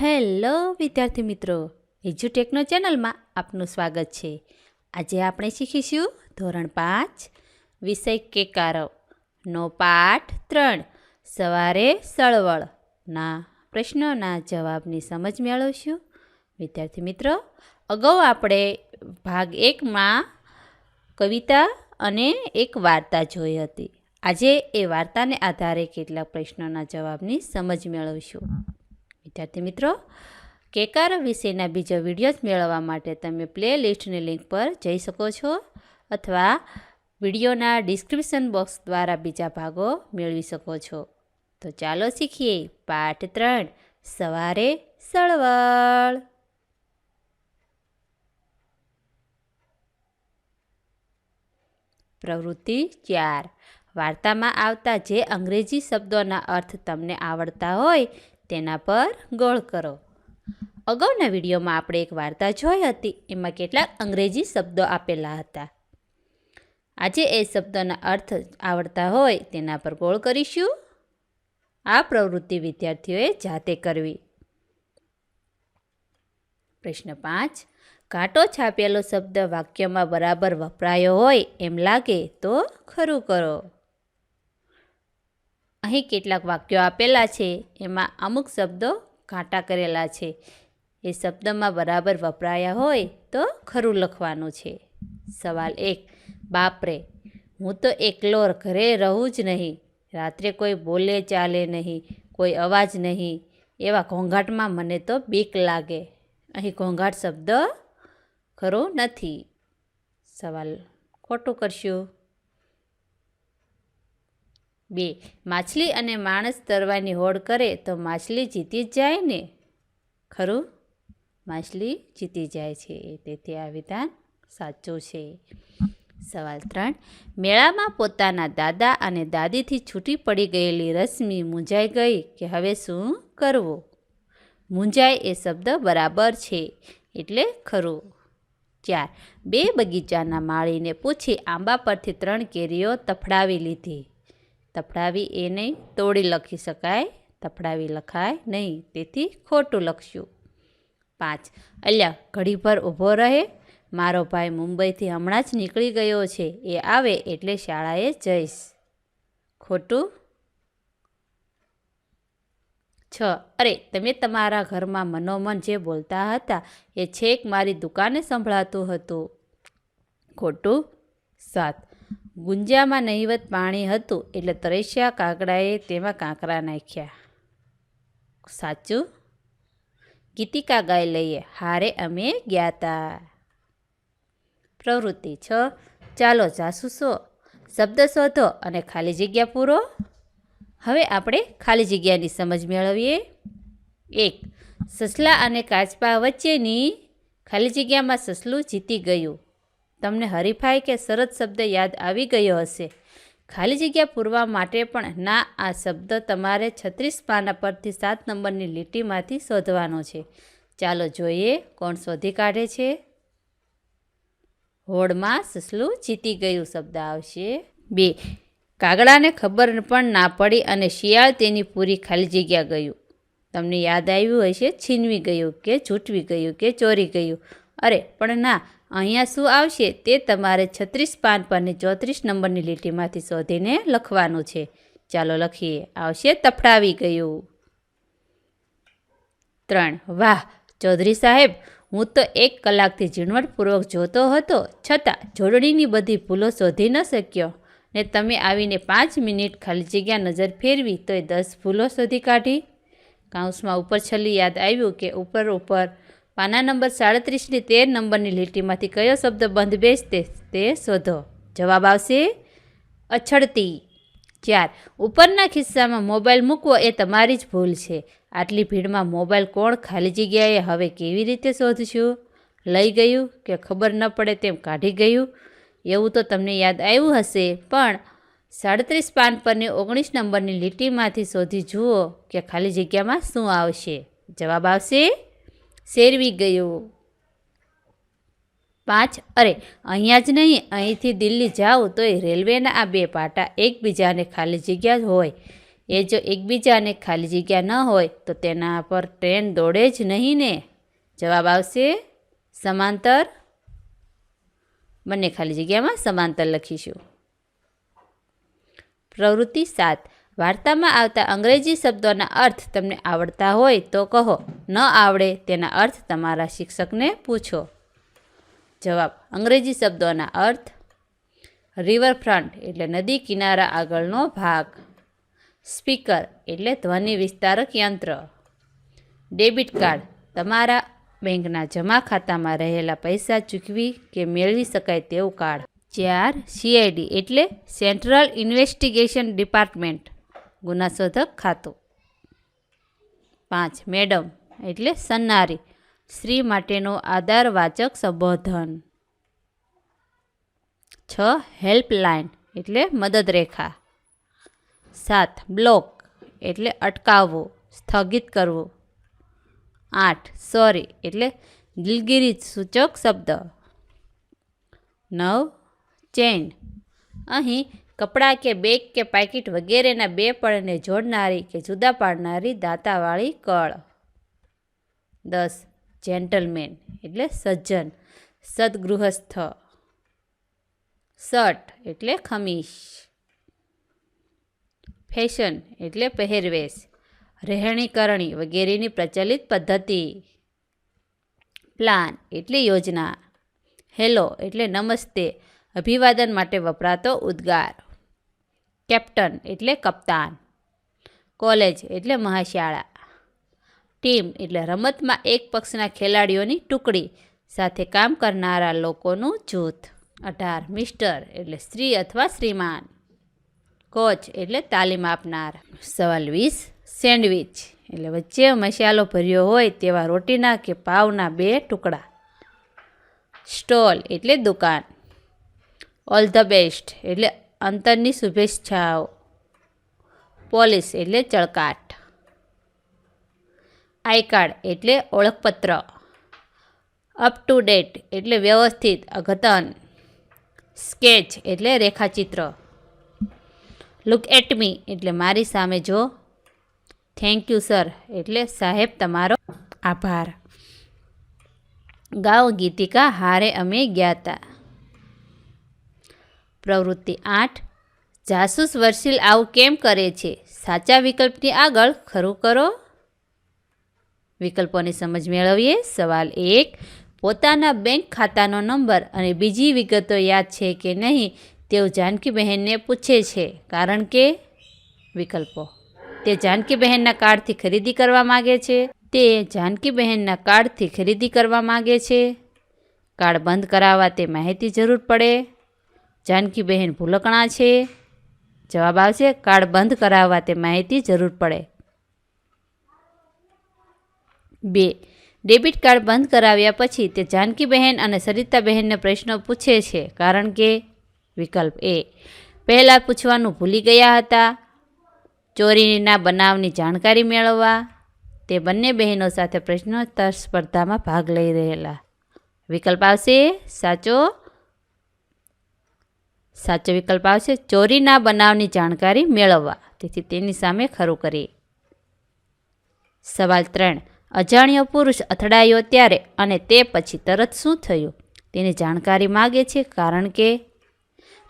Hello, વિદ્યાર્થી મિત્રો. એજ્યુટેકનો ચેનલમાં આપનું સ્વાગત છે. આજે આપણે શીખીશું ધોરણ પાંચ, વિષય કેકારવ નો પાઠ ત્રણ, સવારે સળવળના પ્રશ્નોના જવાબની સમજ મેળવશું. વિદ્યાર્થી મિત્રો, અગાઉ આપણે ભાગ એકમાં કવિતા અને એક વાર્તા જોઈ હતી. આજે એ વાર્તાને આધારે કેટલાક પ્રશ્નોના જવાબની સમજ મેળવશું. વિદ્યાર્થી મિત્રો, કેકાર વિશેના બીજો વિડીયોઝ મેળવવા માટે તમે પ્લે લિસ્ટની લિંક પર જઈ શકો છો અથવા વિડીયોના ડિસ્ક્રિપ્શન બોક્સ દ્વારા બીજા ભાગો મેળવી શકો છો. તો ચાલો શીખીએ પાઠ ત્રણ, સવારે સળવળ. પ્રવૃત્તિ ચાર, વાર્તામાં આવતા જે અંગ્રેજી શબ્દોના અર્થ તમને આવડતા હોય તેના પર ગોળ કરો. અગાઉના વિડીયોમાં આપણે એક વાર્તા જોઈ હતી, એમાં કેટલાક અંગ્રેજી શબ્દો આપેલા હતા. આજે એ શબ્દોના અર્થ આવડતા હોય તેના પર ગોળ કરીશું. આ પ્રવૃત્તિ વિદ્યાર્થીઓએ જાતે કરવી. પ્રશ્ન પાંચ, કાંટો છાપેલો શબ્દ વાક્યમાં બરાબર વપરાયો હોય એમ લાગે તો ખરું કરો. અહીં કેટલાક વાક્યો આપેલા છે. એમાં અમુક શબ્દો કાંટા કરેલા છે. એ શબ્દમાં બરાબર વપરાયા હોય તો ખરું લખવાનું છે. સવાલ એક, બાપરે, હું તો એકલો ઘરે રહું જ નહીં. રાત્રે કોઈ બોલે ચાલે નહીં, કોઈ અવાજ નહીં. એવા ઘોંઘાટમાં મને તો બીક લાગે. અહીં ઘોંઘાટ શબ્દ ખરો નથી. સવાલ ખોટું કરશું? બે, માછલી અને માણસ તરવાની હોડ કરે તો માછલી જીતી જ જાય ને? ખરું? માછલી જીતી જાય છે તેથી આ વિધાન સાચું છે. સવાલ ત્રણ, મેળામાં પોતાના દાદા અને દાદીથી છૂટી પડી ગયેલી રશ્મિ મૂંઝાઈ ગઈ કે હવે શું કરવું? મૂંઝાય એ શબ્દ બરાબર છે, એટલે ખરું. ચાર, બે બગીચાના માળીને પૂછી આંબા પરથી ત્રણ કેરીઓ તફડાવી લીધી. તફડાવી એ નહીં, તોડી લખી શકાય તફડાવી લખાય નહીં, તેથી ખોટું લખશું પાંચ, અલ્યા, ઘડી પર ઊભો રહે. મારો ભાઈ મુંબઈથી હમણાં જ નીકળી ગયો છે. એ આવે એટલે શાળાએ જઈશ. ખોટું? છ, અરે, તમે તમારા ઘરમાં મનોમન જે બોલતા હતા, એ છેક મારી દુકાને સંભળાતું હતું. ખોટું? સાત ગુંજામાં નહિવત પાણી હતું એટલે તરેશ્યા કાગડાએ તેમાં કાંકરા નાખ્યા. સાચું? ગીતિકા ગાઈ લઈએ. હારે અમે ગયા તા પ્રવૃત્તિ છ. ચાલો જાસૂસો. શબ્દ શોધો અને ખાલી જગ્યા પૂરો. હવે આપણે ખાલી જગ્યાની સમજ મેળવીએ. એક. સસલા અને કાચબા વચ્ચેની ખાલી જગ્યામાં સસલું જીતી ગયું. તમને હરીફાઈ કે સરસ શબ્દ યાદ આવી ગયો હશે. ખાલી જગ્યા પૂરવા માટે પણ ના, આ શબ્દ તમારે છત્રીસ પાના પરથી સાત નંબરની લીટીમાંથી શોધવાનો છે. ચાલો જોઈએ કોણ શોધી કાઢે છે. હોડમાં સસલું જીતી ગયું શબ્દ આવશે. બે. કાગડાને ખબર પણ ના પડી અને શિયાળ તેની પૂરી ખાલી જગ્યા ગયું. તમને યાદ આવ્યું હશે, છીનવી ગયું કે, છૂટવી ગયું કે, ચોરી ગયું. અરે, પણ ના અહીંયા શું આવશે તે તમારે છત્રીસ પાન પરની ચોત્રીસ નંબરની લીટીમાંથી શોધીને લખવાનું છે. ચાલો લખીએ. આવશે તફડાવી ગયું. ત્રણ. વાહ, ચૌધરી સાહેબ, હું તો એક કલાકથી ઝીણવટપૂર્વક જોતો હતો, છતાં જોડણીની બધી ભૂલો શોધી ન શક્યો. ને તમે આવીને પાંચ મિનિટ ખાલી જગ્યા નજર ફેરવી તોય દસ ભૂલો શોધી કાઢી. કાઉન્સમાં ઉપર છેલ્લી યાદ આવ્યું કે ઉપર ઉપર પાના નંબર સાડત્રીસની તેર નંબરની લીટીમાંથી કયો શબ્દ બંધ બેસતે તે શોધો. જવાબ આવશે અછડતી. ચાર. ઉપરના ખિસ્સામાં મોબાઈલ મૂકવો એ તમારી જ ભૂલ છે. આટલી ભીડમાં મોબાઈલ કોણ ખાલી જગ્યાએ હવે કેવી રીતે શોધશું? લઈ ગયું કે ખબર ન પડે તેમ કાઢી ગયું? એવું તો તમને યાદ આવ્યું હશે, પણ સાડત્રીસ પાન પરની ઓગણીસ નંબરની લીટીમાંથી શોધી જુઓ કે ખાલી જગ્યામાં શું આવશે? જવાબ આવશે શેરવી ગયું. પાંચ, અરે, અહીંયા જ નહીં, અહીંથી દિલ્હી જાઓ તોય રેલવેના આ બે પાટા એકબીજાને ખાલી જગ્યા હોય. એ જો એકબીજાને ખાલી જગ્યા ન હોય તો તેના પર ટ્રેન દોડે જ નહીં ને. જવાબ આવશે સમાંતર. બંને ખાલી જગ્યામાં સમાંતર લખીશું. પ્રવૃત્તિ સાત. વાર્તામાં આવતા અંગ્રેજી શબ્દોના અર્થ તમને આવડતા હોય તો કહો. ન આવડે તેના અર્થ તમારા શિક્ષકને પૂછો. જવાબ, અંગ્રેજી શબ્દોના અર્થ રિવરફ્રન્ટ એટલે નદી કિનારા આગળનો ભાગ. સ્પીકર એટલે ધ્વનિ વિસ્તારક યંત્ર. ડેબિટ કાર્ડ તમારા બેંકના જમા ખાતામાં રહેલા પૈસા ચૂકવી કે મેળવી શકાય તેવું કાર્ડ. ચાર સીઆઈડી એટલે સેન્ટ્રલ ઇન્વેસ્ટિગેશન ડિપાર્ટમેન્ટ ગુનાશોધક ખાતું. પાંચ, મેડમ, એટલે સન્નારી, સ્ત્રી માટેનો આધારવાચક સંબોધન. છ, હેલ્પલાઇન, એટલે મદદ રેખા સાત, બ્લોક, એટલે અટકાવવો, સ્થગિત કરવું. આઠ, સોરી, એટલે દિલગીરી સૂચક શબ્દ. નવ ચેન અહીં કપડાં કે બેગ કે પાકીટ વગેરેના બે પળને જોડનારી કે જુદા પાડનારી દાંતાવાળી કળ. દસ. જેન્ટલમેન, એટલે સજ્જન. સદગૃહસ્થ. શર્ટ એટલે ખમીશ. ફેશન, એટલે પહેરવેશ. રહેણીકરણી વગેરેની પ્રચલિત પદ્ધતિ. પ્લાન, એટલે યોજના. હેલો, એટલે નમસ્તે. અભિવાદન માટે વપરાતો ઉદ્ગાર. કેપ્ટન એટલે કપ્તાન. કોલેજ એટલે મહાશાળા. ટીમ એટલે રમતમાં એક પક્ષના ખેલાડીઓની ટુકડી સાથે કામ કરનારા લોકોનું જૂથ. અઢાર મિસ્ટર એટલે સ્ત્રી અથવા શ્રીમાન. કોચ એટલે તાલીમ આપનાર. સવાલ વીસ, સેન્ડવિચ એટલે વચ્ચે મસાલો ભર્યો હોય તેવા રોટીના કે પાવના બે ટુકડા. સ્ટોલ એટલે દુકાન. ઓલ ધ બેસ્ટ એટલે અંતરની શુભેચ્છાઓ. પોલીસ એટલે ચળકાટ. આઈ કાર્ડ એટલે ઓળખપત્ર. અપ ટુ ડેટ એટલે વ્યવસ્થિત, અઘતન. સ્કેચ એટલે રેખાચિત્ર. લુક એટ મી એટલે મારી સામે જો. થેન્ક યુ સર એટલે સાહેબ, તમારો આભાર. ગાઓ ગીતિકા, હારે અમે ગયા હતા પ્રવૃત્તિ આઠ, જાસૂસ વર્ષિલ આવું કેમ કરે છે? સાચા વિકલ્પની આગળ ખરું કરો. વિકલ્પોની સમજ મેળવીએ. સવાલ એક, પોતાના બેંક ખાતાનો નંબર અને બીજી વિગતો યાદ છે કે નહીં? તેઓ જાનકીબહેનને પૂછે છે. કારણ કે વિકલ્પો. તે જાનકીબહેનના કાર્ડથી ખરીદી કરવા માગે છે. તે જાનકીબહેનના કાર્ડથી ખરીદી કરવા માગે છે. કાર્ડ બંધ કરાવવા તે માહિતી જરૂર પડે. જાનકીબહેન ભૂલકણા છે. જવાબ આવશે કાર્ડ બંધ કરાવવા તે માહિતી જરૂર પડે. બે, ડેબિટ કાર્ડ બંધ કરાવ્યા પછી તે જાનકીબહેન અને સરિતાબહેનને પ્રશ્નો પૂછે છે, કારણ કે વિકલ્પ એ, પહેલાં પૂછવાનું ભૂલી ગયા હતા, ચોરીના બનાવની જાણકારી મેળવવા, તે બંને બહેનો સાથે પ્રશ્નોત્તર સ્પર્ધામાં ભાગ લઈ રહેલા. વિકલ્પ આવશે, સાચો સાચો વિકલ્પ આવશે ચોરીના બનાવની જાણકારી મેળવવા. તેથી તેની સામે ખરું કરીએ સવાલ ત્રણ. અજાણ્યો પુરુષ અથડાયો ત્યારે અને તે પછી તરત શું થયું? તેની જાણકારી માગે છે કારણ કે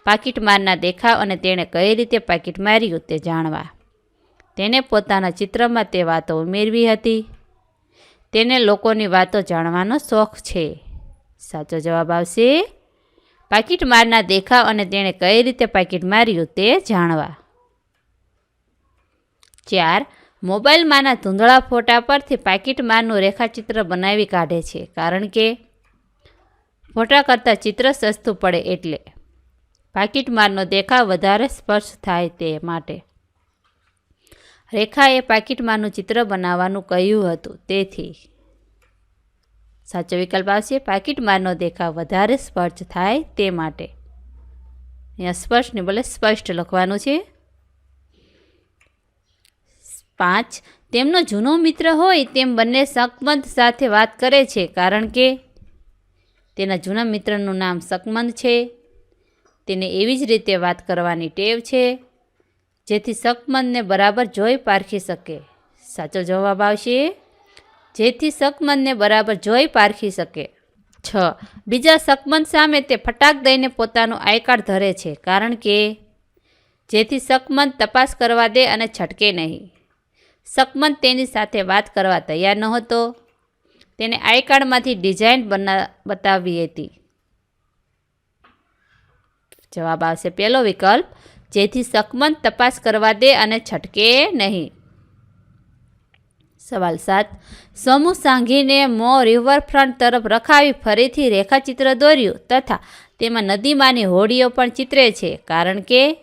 પાકીટ મારના દેખાવ અને તેણે કઈ રીતે પાકીટ માર્યું તે જાણવા. તેને પોતાના ચિત્રમાં તે વાતો ઉમેરવી હતી. તેને લોકોની વાતો જાણવાનો શોખ છે. સાચો જવાબ આવશે પાકીટ મારના દેખાવ અને તેણે કઈ રીતે પાકીટ માર્યું તે જાણવા. ચાર મોબાઈલમાંના ધૂંધળા ફોટા પરથી પાકીટ મારનું રેખાચિત્ર બનાવી કાઢે છે, કારણ કે ફોટા કરતાં ચિત્ર સસ્તું પડે એટલે. પાકીટ મારનો દેખાવ વધારે સ્પર્શ થાય તે માટે. રેખાએ પાકીટ મારનું ચિત્ર બનાવવાનું કહ્યું હતું, તેથી સાચો વિકલ્પ આવશે પાકીટમારનો દેખાવ વધારે સ્પષ્ટ થાય તે માટે. અહીંયા સ્પષ્ટ બદલે સ્પષ્ટ લખવાનું છે. પાંચ, તેમનો જૂનો મિત્ર હોય તેમ બંને શકમંદ સાથે વાત કરે છે, કારણ કે તેના જૂના મિત્રનું નામ શકમંદ છે. તેને એવી જ રીતે વાત કરવાની ટેવ છે, જેથી શકમંદને બરાબર જોઈ પારખી શકે. સાચો જવાબ આવશે. જેથી શકમનને બરાબર જોઈ પારખી શકે. છ. બીજા શકમન સામે તે ફટાક દઈને પોતાનું આઈ કાર્ડ ધરે છે, કારણ કે જેથી શકમન તપાસ કરવા દે અને છટકે નહીં. શકમન તેની સાથે વાત કરવા તૈયાર નહોતો. તેને આઈ કાર્ડમાંથી ડિઝાઇન બના, બતાવી હતી. જવાબ આવશે પહેલો વિકલ્પ, જેથી શકમન તપાસ કરવા દે અને છટકે નહીં. સવાલ સાત. સમૂહ સાંઘીને મો રિવરફ્રન્ટ તરફ રખાવી ફરીથી રેખાચિત્ર દોર્યું તથા તેમાં નદીમાંની હોડીઓ પણ ચિત્રે છે. કારણ કે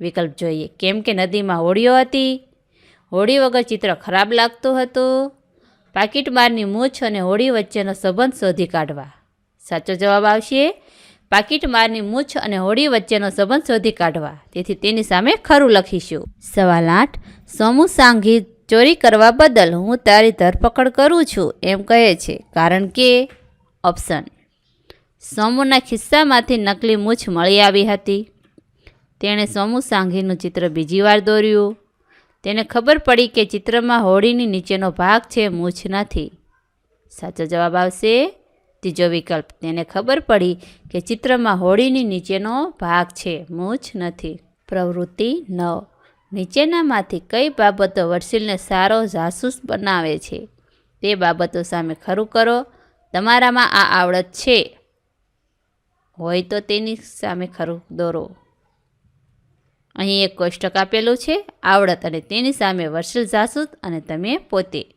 વિકલ્પ જોઈએ. કેમ કે નદીમાં હોડીઓ હતી? હોડી વગર ચિત્ર ખરાબ લાગતું હતું? પાકીટમારની મૂછ અને હોડી વચ્ચેનો સંબંધ શોધી કાઢવા. સાચો જવાબ આવશે? પાકીટમારની મૂછ અને હોડી વચ્ચેનો સંબંધ શોધી કાઢવા. તેથી તેની સામે ખરું લખીશું. સવાલ આઠ. સમૂહ સાંઘી ચોરી કરવા બદલ હું તારી ધરપકડ કરું છું એમ કહે છે. કારણ કે ઓપ્શન સોમુના ખિસ્સામાંથી નકલી મૂછ મળી આવી હતી. તેણે સોમુ સાંઘીનું ચિત્ર બીજી વાર દોર્યું. તેને ખબર પડી કે ચિત્રમાં હોડીની નીચેનો ભાગ છે, મૂછ નથી. સાચો જવાબ આવશે, ત્રીજો વિકલ્પ. તેને ખબર પડી કે ચિત્રમાં હોડીની નીચેનો ભાગ છે, મૂછ નથી. પ્રવૃત્તિ નવ. નીચેનામાંથી કઈ બાબતો વર્સિલને સારો જાસૂસ બનાવે છે તે બાબતો સામે ખરું કરો. તમારામાં આ આવડત છે. હોય તો તેની સામે ખરું દોરો. અહીં એક કોષ્ટક આપેલું છે, આવડત અને તેની સામે વર્ષિલ જાસૂસ અને તમે પોતે.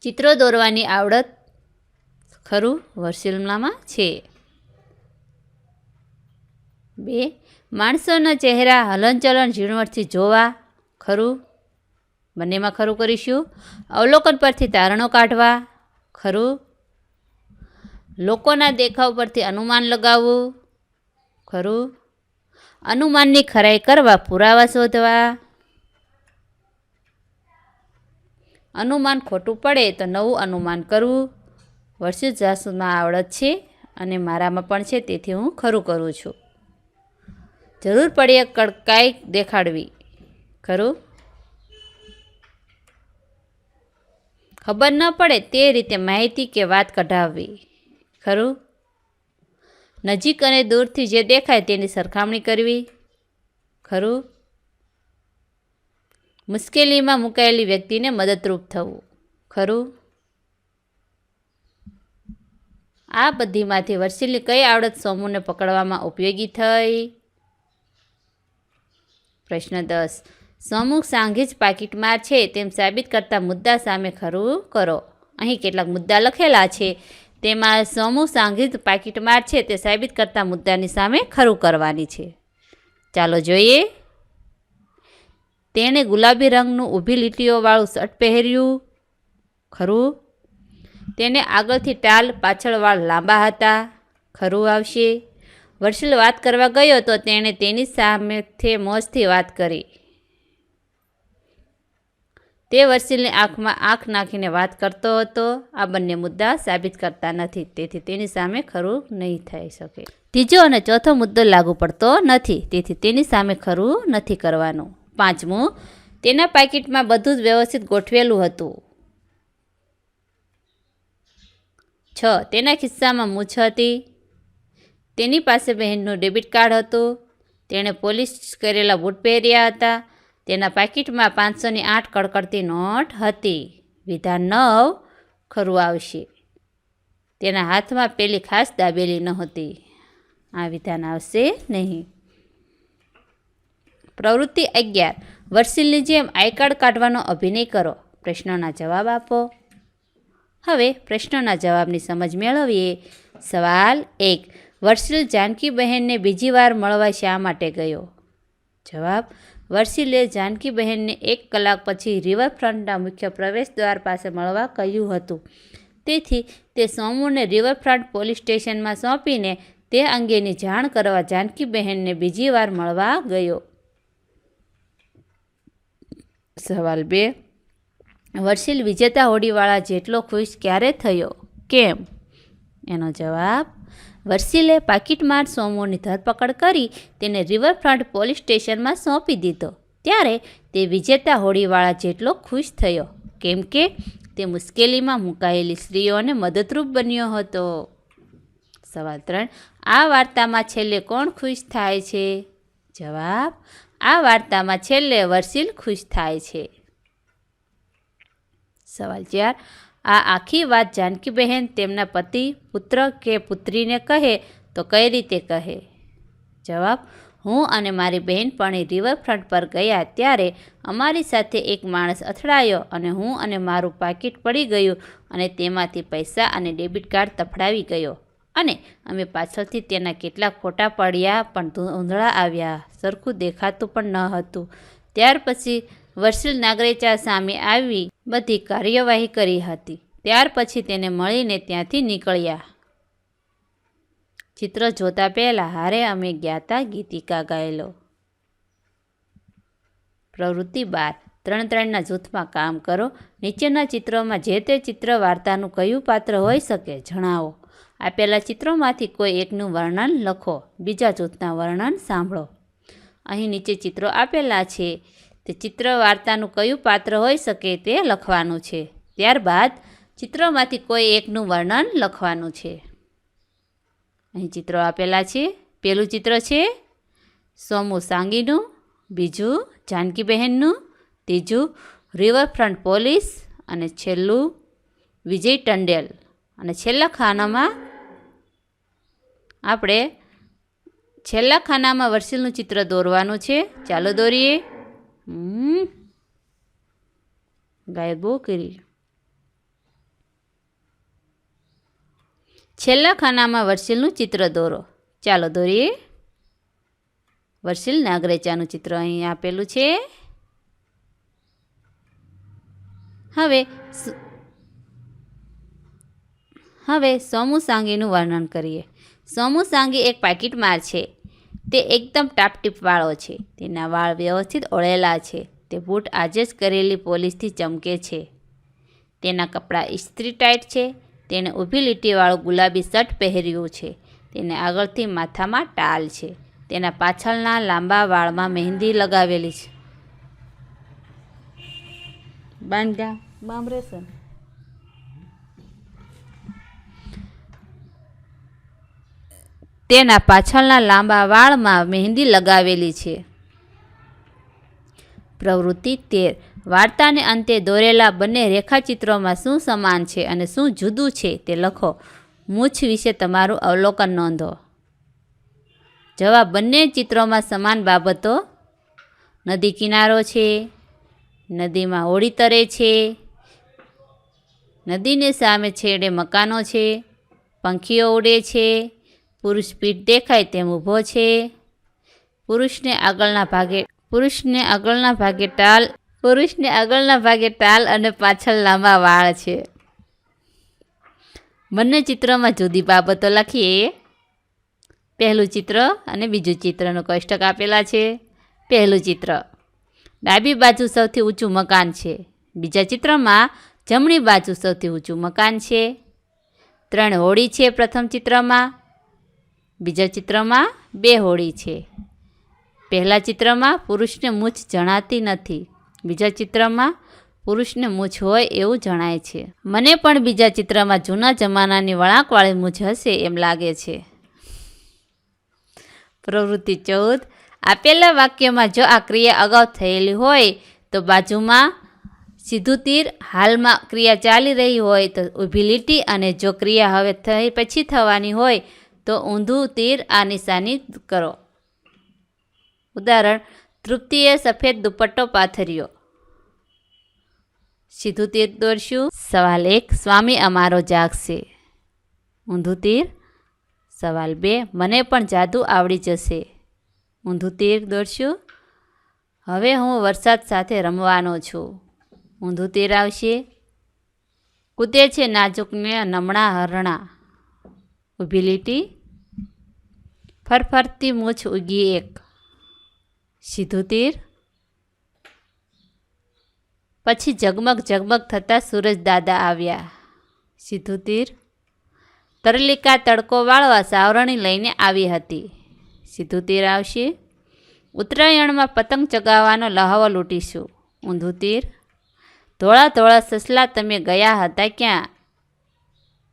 ચિત્રો દોરવાની આવડત ખરું વર્ષિલનામાં છે. બે માણસોના ચહેરા હલનચલન ઝીણવટથી જોવા ખરું? બંનેમાં ખરું કરીશું? અવલોકન પરથી તારણો કાઢવા ખરું? લોકોના દેખાવ પરથી અનુમાન લગાવવું ખરું? અનુમાનની ખરાઈ કરવા પુરાવા શોધવા અનુમાન ખોટું પડે તો નવું અનુમાન કરવું. વર્ષિત જાસૂસમાં આવડત છે અને મારામાં પણ છે તેથી હું ખરું કરું છું. જરૂર પડે કડકાઈ દેખાડવી. ખરું? ખબર ન પડે તે રીતે માહિતી કે વાત કઢાવવી. ખરું? નજીક અને દૂરથી જે દેખાય તેની સરખામણી કરવી. ખરું? મુશ્કેલીમાં મુકાયેલી વ્યક્તિને મદદરૂપ થવું. ખરું? આ બધીમાંથી વર્ષીલી કઈ આવડત સોમુને પકડવામાં ઉપયોગી થઈ? પ્રશ્ન દસ. સમૂહ સાંઘી જ પાકીટમાં છે તેમ સાબિત કરતા મુદ્દા સામે ખરું કરો. અહીં કેટલાક મુદ્દા લખેલા છે. તેમાં સમૂહ સાંઘી જ પાકીટમાં છે તે સાબિત કરતા મુદ્દાની સામે ખરું કરવાની છે. ચાલો જોઈએ. તેણે ગુલાબી રંગનું ઊભી લીટીઓવાળું શર્ટ પહેર્યું. ખરું? તેને આગળથી ટાલ પાછળ વાળ લાંબા હતા. ખરું આવશે. વર્ષિલ વાત કરવા ગયો તો તેણે તેની સામેથી મોજથી વાત કરી. તે વર્ષિલની આંખમાં આંખ નાખીને વાત કરતો હતો. આ બંને મુદ્દા સાબિત કરતા નથી, તેથી તેની સામે ખરું નહીં થઈ શકે. ત્રીજો અને ચોથો મુદ્દો લાગુ પડતો નથી, તેથી તેની સામે ખરું નથી કરવાનું. પાંચમું, તેના પાકીટમાં બધું જ વ્યવસ્થિત ગોઠવેલું હતું. છ, તેના ખિસ્સામાં મૂછ હતી. તેની પાસે બહેનનું ડેબિટ કાર્ડ હતું. તેણે પોલીસ કરેલા બૂટ પહેર્યા હતા. તેના પાકીટમાં પાંચસોની આઠ કડકડતી નોટ હતી. વિધાન નવ, ખરું આવશે. તેના હાથમાં પેલી ખાસ દાબેલી નહોતી. આ વિધાન આવશે નહીં. પ્રવૃત્તિ અગિયાર. વર્ષિલની જેમ આઈ કાર્ડ કાઢવાનો અભિનય કરો. પ્રશ્નોના જવાબ આપો. હવે પ્રશ્નોના જવાબની સમજ મેળવીએ. સવાલ એક. વર્ષિલ જાનકી બહેનને બીજી વાર મળવા શા માટે ગયો? જવાબ વર્ષિલે જાનકી બહેનને એક કલાક પછી રિવરફ્રન્ટના મુખ્ય પ્રવેશ દ્વાર પાસે મળવા કહ્યું હતું. તેથી તે સોમુને રિવરફ્રન્ટ પોલીસ સ્ટેશનમાં સોંપીને તે અંગેની જાણ કરવા જાનકી બહેનને બીજી વાર મળવા ગયો. સવાલ બે વર્ષિલ વિજેતા હોડીવાળા જેટલો ખુશ ક્યારે થયો? કેમ? એનો જવાબ વર્ષિલે પાકીટમાર સોમોની ધરપકડ કરી તેને રિવરફ્રન્ટ પોલીસ સ્ટેશનમાં સોંપી દીધો. ત્યારે તે વિજેતા હોડીવાળા જેટલો ખુશ થયો, કેમ કે તે મુશ્કેલીમાં મુકાયેલી સ્ત્રીઓને મદદરૂપ બન્યો હતો. સવાલ ત્રણ, આ વાર્તામાં છેલ્લે કોણ ખુશ થાય છે? જવાબ, આ વાર્તામાં છેલ્લે વર્સિલ ખુશ થાય છે. સવાલ ચાર આ આખી વાત જાનકીબહેન તેમના પતિ, પુત્ર કે પુત્રીને કહે તો કઈ રીતે કહે? જવાબ, હું અને મારી બહેનપણી રિવરફ્રન્ટ પર ગયા ત્યારે અમારી સાથે એક માણસ અથડાયો અને હું અને મારું પાકીટ પડી ગયું અને તેમાંથી પૈસા અને ડેબિટ કાર્ડ તફડાવી ગયો. અને અમે પાછળથી તેના કેટલાક ફોટા પડ્યા પણ ધૂંધળા આવ્યા, સરખું દેખાતું પણ ન હતું. ત્યાર પછી વર્ષિલ નાગરેચા સામે આવી બધી કાર્યવાહી કરી હતી. ત્યાર પછી તેને મળીને ત્યાંથી નીકળ્યા. ચિત્ર જોતા પહેલાં હારે અમે ગયા ગીતિકા ગાયેલો. પ્રવૃત્તિ બાર. ત્રણ ત્રણના જૂથમાં કામ કરો. નીચેના ચિત્રોમાં જે તે ચિત્ર વાર્તાનું કયું પાત્ર હોઈ શકે જણાવો. આપેલા ચિત્રોમાંથી કોઈ એકનું વર્ણન લખો. બીજા જૂથના વર્ણન સાંભળો. અહીં નીચે ચિત્રો આપેલા છે. તે ચિત્ર વાર્તાનું કયું પાત્ર હોઈ શકે તે લખવાનું છે. ત્યારબાદ ચિત્રમાંથી કોઈ એકનું વર્ણન લખવાનું છે. અહીં ચિત્રો આપેલા છે. પેલું ચિત્ર છે. સોમુ સાંગીનું, બીજું જાનકીબહેનનું, ત્રીજું રિવરફ્રન્ટ પોલીસ અને છેલ્લું વિજય ટંડેલ. અને છેલ્લા ખાનામાં આપણે છેલ્લા ખાનામાં વર્ષિલનું ચિત્ર દોરવાનું છે. ચાલો દોરીએ. ગાયબ બહુ કરી. છેલ્લા ખાનામાં વર્ષિલનું ચિત્ર દોરો. ચાલો દોરીએ. વર્ષિલ નાગરેચાનું ચિત્ર અહીં આપેલું છે. હવે હવે સોમુ સાંગીનું વર્ણન કરીએ. સોમુ સાંગી એક પાકીટમાર છે. તે એકદમ ટાપટીપવાળો છે. તેના વાળ વ્યવસ્થિત ઓળેલા છે. તે બૂટ આજે જ કરેલી પોલીસથી ચમકે છે. તેના કપડાં ઇસ્ત્રી ટાઈટ છે. તેણે ઊભી લીટીવાળું ગુલાબી શર્ટ પહેર્યું છે. તેને આગળથી માથામાં ટાલ છે. તેના પાછળના લાંબા વાળમાં મહેંદી લગાવેલી છે. બાંધા બામરેસન તેના પાછળના લાંબા વાળમાં મહેંદી લગાવેલી છે. પ્રવૃત્તિ તેર. વાર્તાને અંતે દોરેલા બંને રેખાચિત્રોમાં શું સમાન છે અને શું જુદું છે તે લખો. મૂછ વિશે તમારું અવલોકન નોંધો. જવાબ, બંને ચિત્રોમાં સમાન બાબતો. નદી કિનારો છે, નદીમાં હોળી તરે છે, નદીને સામે છેડે મકાનો છે, પંખીઓ ઉડે છે પુરુષ પીઠ દેખાય તેમ ઊભો છે. પુરુષને આગળના ભાગે, પુરુષને આગળના ભાગે ટાલ, પુરુષને આગળના ભાગે ટાલ અને પાછળ લાંબા વાળ છે. બંને ચિત્રમાં જુદી બાબતો લખીએ. પહેલું ચિત્ર અને બીજું ચિત્રનું કોષ્ટક આપેલા છે. પહેલું ચિત્ર, ડાબી બાજુ સૌથી ઊંચું મકાન છે. બીજા ચિત્રમાં, જમણી બાજુ સૌથી ઊંચું મકાન છે. ત્રણ હોળી છે પ્રથમ ચિત્રમાં. બીજા ચિત્રમાં બે હોળી છે. પહેલાં ચિત્રમાં પુરુષને મૂછ જણાતી નથી. બીજા ચિત્રમાં પુરુષને મૂછ હોય એવું જણાય છે. મને પણ બીજા ચિત્રમાં જૂના જમાનાની વળાંકવાળી મૂછ હશે એમ લાગે છે. પ્રવૃત્તિ ચૌદ. આપેલા વાક્યમાં જો આ ક્રિયા અગાઉ થયેલી હોય તો બાજુમાં સીધું તીર, હાલમાં ક્રિયા ચાલી રહી હોય તો ઊભી લીટી અને જો ક્રિયા હવે થઈ પછી થવાની હોય તો ઊંધું તીર આ નિશાની કરો. ઉદાહરણ, તૃપ્તિએ સફેદ દુપટ્ટો પાથર્યો. સીધું તીર દોરશું? સવાલ એક, સ્વામી અમારો જાગશે. ઊંધું તીર? સવાલ બે, મને પણ જાદુ આવડી જશે. ઊંધું તીર દોરશું? હવે હું વરસાદ સાથે રમવાનો છું. ઊંધું તીર આવશે? કૂદે છે નાજુકને નમણા હરણા. ઊભી લીટી? ફરફરતી મૂછ ઉગી એક. સીધું તીર? પછી ઝગમગ ઝગમગ થતાં સૂરજ દાદા આવ્યા. સીધું તીર? તરલિકા તડકો વાળવા સાવરણી લઈને આવી હતી. સીધું તીર આવશે? ઉત્તરાયણમાં પતંગ ચગાવવાનો લહાવો લૂંટીશું. ઊંધું તીર? ધોળા ધોળા સસલા તમે ગયા હતા ક્યાં?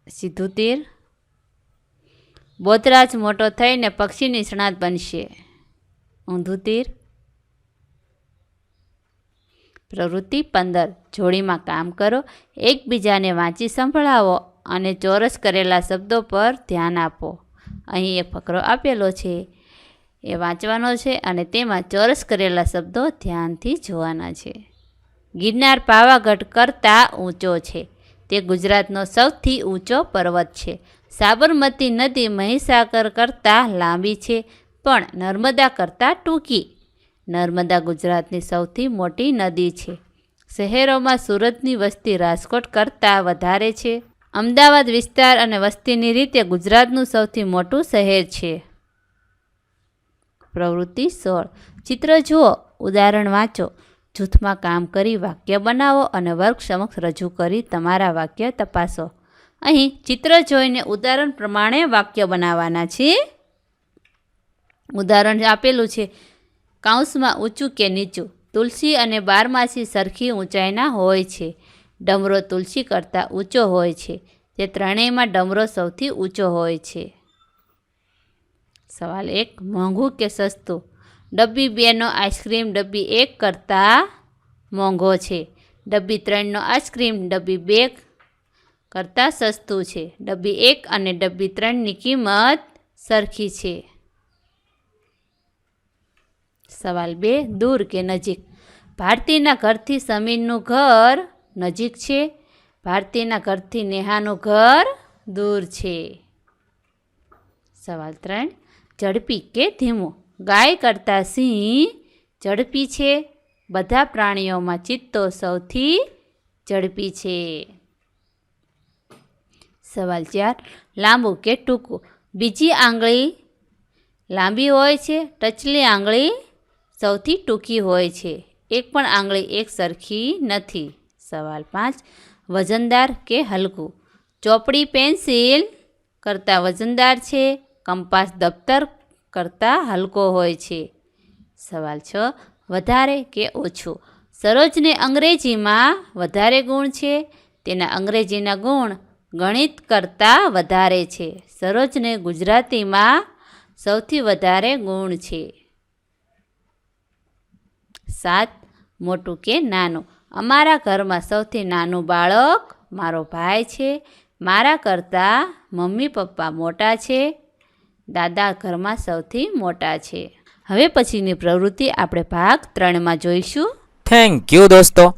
સીધું તીર? બોધરાજ મોટો થઈને પક્ષી નિષ્ણાત બનશે. ઊંધું તીર. પ્રવૃત્તિ પંદર. જોડીમાં કામ કરો, એકબીજાને વાંચી સંભળાવો અને ચોરસ કરેલા શબ્દો પર ધ્યાન આપો. અહીં એક ફકરો આપેલો છે. એ વાંચવાનો છે અને તેમાં ચોરસ કરેલા શબ્દો ધ્યાનથી જોવાના છે. ગિરનાર પાવાગઢ કરતાં ઊંચો છે. તે ગુજરાતનો સૌથી ઊંચો પર્વત છે. સાબરમતી નદી મહીસાગર કરતાં લાંબી છે, પણ નર્મદા કરતાં ટૂંકી. નર્મદા ગુજરાતની સૌથી મોટી નદી છે. શહેરોમાં સુરતની વસ્તી રાજકોટ કરતાં વધારે છે. અમદાવાદ વિસ્તાર અને વસ્તીની રીતે ગુજરાતનું સૌથી મોટું શહેર છે. પ્રવૃત્તિ સોળ. ચિત્ર જુઓ, ઉદાહરણ વાંચો. જૂથમાં કામ કરી વાક્ય બનાવો અને વર્ગ સમક્ષ રજૂ કરી તમારા વાક્ય તપાસો. અહીં ચિત્ર જોઈને ઉદાહરણ પ્રમાણે વાક્ય બનાવવાના છે. ઉદાહરણ આપેલું છે કાંસમાં ઊંચું કે નીચું? તુલસી અને બારમાસી સરખી ઊંચાઈના હોય છે. ડમરો તુલસી કરતાં ઊંચો હોય છે તે ત્રણેયમાં ડમરો સૌથી ઊંચો હોય છે. સવાલ એક, મોંઘું કે સસ્તું? ડબ્બી બેનો આઈસ્ક્રીમ ડબ્બી એક કરતાં મોંઘો છે. ડબ્બી ત્રણનો આઈસ્ક્રીમ ડબ્બી બે કરતાં સસ્તું છે. ડબ્બી એક અને ડબ્બી ત્રણની કિંમત સરખી છે. સવાલ બે, દૂર કે નજીક? ભારતીના ઘરથી સમીરનું ઘર નજીક છે. ભારતીના ઘરથી નેહાનું ઘર દૂર છે. સવાલ ત્રણ, ઝડપી કે ધીમું? ગાય કરતાં સિંહ ઝડપી છે. બધા પ્રાણીઓમાં ચિત્તો સૌથી ઝડપી છે. સવાલ ચાર. લાંબુ કે ટૂંકું? બીજી આંગળી લાંબી હોય છે, ટચલી આંગળી સૌથી ટૂંકી હોય છે. એક પણ આંગળી એક સરખી નથી. સવાલ પાંચ. વજનદાર કે હલકું? ચોપડી, પેન્સિલ કરતાં વજનદાર છે, કંપાસ, દફતર કરતાં હલકો હોય છે. સવાલ છ. વધારે કે ઓછું? સરોજને અંગ્રેજીમાં વધારે ગુણ છે. તેના અંગ્રેજીના ગુણ ગણિત કરતાં વધારે છે. સરોજને ગુજરાતીમાં સૌથી વધારે ગુણ છે. સાત, મોટું કે નાનું? અમારા ઘરમાં સૌથી નાનું બાળક મારો ભાઈ છે. મારા કરતાં મમ્મી પપ્પા મોટા છે. દાદા ઘરમાં સૌથી મોટા છે. હવે પછીની પ્રવૃત્તિ આપણે ભાગ ત્રણમાં જોઈશું. થેન્ક યુ દોસ્તો.